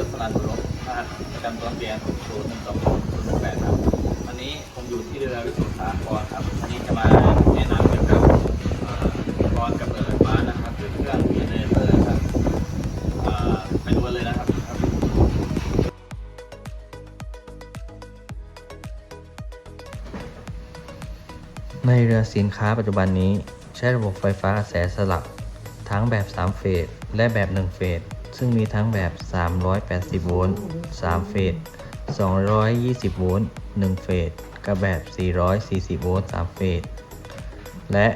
ำตัวทะเบียน0 1 2 0 1 8ครับ วันนี้ผมอยู่ที่เรือวิสุทธาครครับ วันนี้จะมาแนะนำเกี่ยวกับเอ่ออุปกรณ์กำเนิดไฟฟ้านะครับหรือเครื่องเจเนเรเตอร์ครับไปดูกันเลยนะครับครับในเรือสินค้าปัจจุบันนี้ ใช้ระบบไฟฟ้ากระแสสลับ ทั้งแบบ 3 เฟส และแบบ 1 เฟส ซึ่งมีทั้งแบบ 380 โวลต์ 3 เฟส 220 โวลต์ 1 เฟส กับแบบ 440 โวลต์ 3 เฟส และ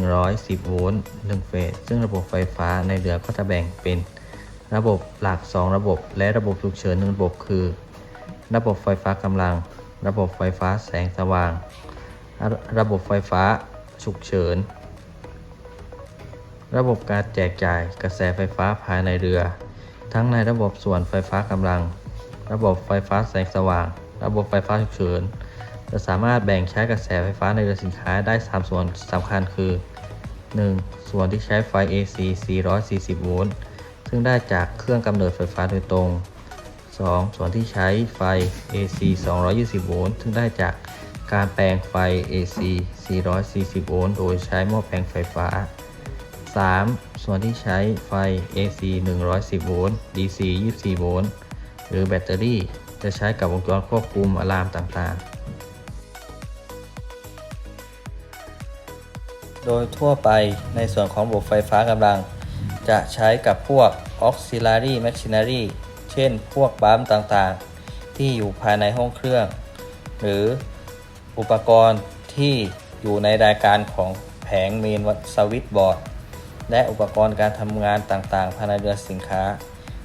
110 โวลต์ 1 เฟส ซึ่งระบบไฟฟ้าในเรือก็จะแบ่งเป็นระบบหลัก 2 ระบบ และระบบฉุกเฉิน1ระบบคือ ระบบไฟฟ้ากำลัง ระบบไฟฟ้าแสงสว่าง ระระบบไฟฟ้าฉุกเฉิน ระบบการแจกจ่ายกระแสไฟฟ้าภายในเรือ ทั้งในระบบส่วนไฟฟ้ากำลัง ระบบไฟฟ้าแสงสว่าง ระบบไฟฟ้าฉุกเฉิน จะสามารถแบ่งใช้กระแสไฟฟ้าในเรือสินค้าได้ 3 ส่วนสำคัญคือ 1. ส่วนที่ใช้ไฟ AC 440 โวลต์ ซึ่งได้จากเครื่องกำเนิดไฟฟ้าโดยตรง 2. ส่วนที่ใช้ไฟ AC 220 โวลต์ ซึ่งได้จากการแปลงไฟ AC 440 โวลต์ โดยใช้หม้อแปลงไฟฟ้า 3. ส่วนที่ใช้ไฟ AC 110 โวลต์ DC 24 โวลต์ หรือแบตเตอรี่ จะใช้กับวงจรควบคุมอะลามต่างๆ โดยทั่วไปในส่วนของระบบไฟฟ้ากำลัง จะใช้กับพวก auxiliary machinery เช่นพวกปั๊มต่างๆ ที่อยู่ภายในห้องเครื่อง หรืออุปกรณ์ที่อยู่ในรายการของแผงเมนสวิตช์บอร์ด และอุปกรณ์การทำงานต่างๆ ภายในเรือสินค้า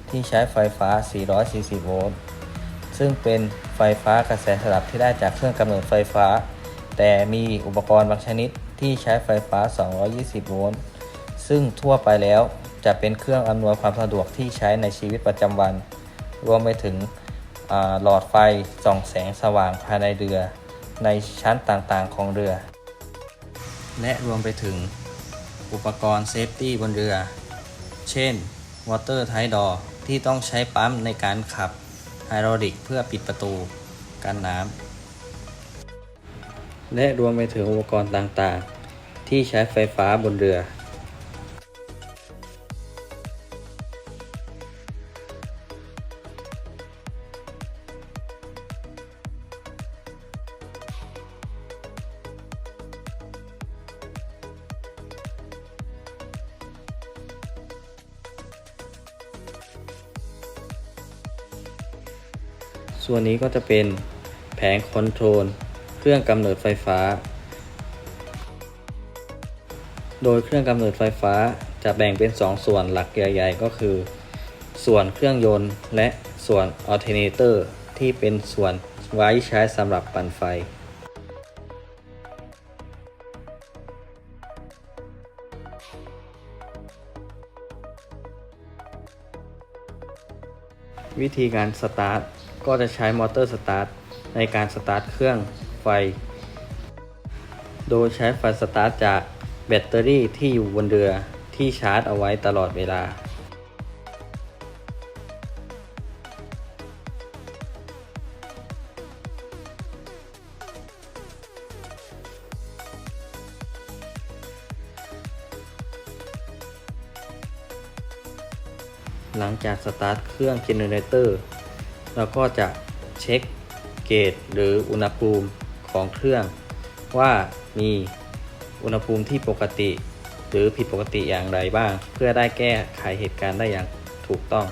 ที่ใช้ไฟฟ้า 440 โวลต์ ซึ่งเป็นไฟฟ้ากระแสสลับที่ได้จากเครื่องกำเนิดไฟฟ้า แต่มีอุปกรณ์บางชนิดที่ใช้ไฟฟ้า 220 โวลต์ ซึ่งทั่วไปแล้วจะเป็นเครื่องอำนวยความสะดวกที่ใช้ในชีวิตประจำวัน รวมไปถึงหลอดไฟส่องแสงสว่างภายในเรือ ในชั้นต่างๆของเรือ และรวมไปถึง อุปกรณ์เซฟตี้บนเรือ เช่นวอเตอร์ไทดอร์ที่ต้องใช้ปั๊มในการขับไฮดรอลิกเพื่อปิดประตูกันน้ำและรวมไปถึงอุปกรณ์ต่างๆ ที่ใช้ไฟฟ้าบนเรือ ส่วนนี้ก็จะเป็นแผงคอนโทรล เครื่องกำเนิดไฟฟ้า โดยเครื่องกำเนิดไฟฟ้าจะแบ่งเป็น 2 ส่วนหลักใหญ่ๆ ก็คือ ส่วนเครื่องยนต์ และส่วนอัลเทอร์เนเตอร์ที่เป็นส่วนไว้ใช้สำหรับปั่นไฟวิธีการสตาร์ท ก็จะใช้มอเตอร์สตาร์ทในการสตาร์ทเครื่องไฟ โดยใช้ไฟสตาร์ทจากแบตเตอรี่ที่อยู่บนเรือที่ชาร์จเอาไว้ตลอดเวลาหลังจากสตาร์ทเครื่องเจเนเรเตอร์ เราก็จะเช็คเกจหรืออุณหภูมิของเครื่อง ว่ามีอุณหภูมิที่ปกติ หรือผิดปกติอย่างไรบ้าง เพื่อได้แก้ไขเหตุการณ์ได้อย่างถูกต้อง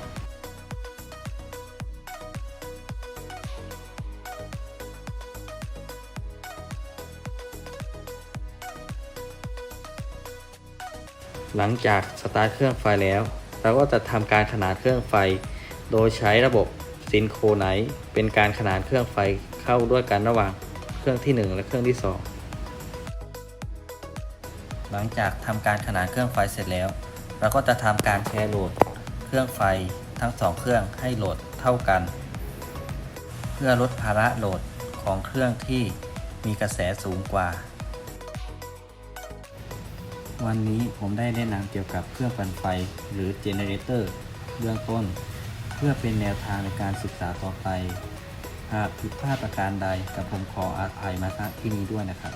หลังจากสตาร์ทเครื่องไฟแล้ว เราก็จะทำการขนานเครื่องไฟ โดยใช้ระบบ ซินโครไนซ์เป็นการขนานเครื่องไฟเข้าด้วยกันระหว่างเครื่องที่ 1 และเครื่องที่ 2 หลังจากทำการขนานเครื่องไฟเสร็จแล้ว เราก็จะทำการแชร์โหลดเครื่องไฟทั้งสองเครื่องให้โหลดเท่ากัน เพื่อลดภาระโหลดของเครื่องที่มีกระแสสูงกว่า วันนี้ผมได้แนะนำเกี่ยวกับเครื่องปั่นไฟหรือเจเนเรเตอร์เบื้องต้น พื่อพื่อเป็นแนวทางในการศึกษาต่อไป หากผิดพลาดประการใดกับผมขออาภัยมาณที่นี้ด้วยนะครับ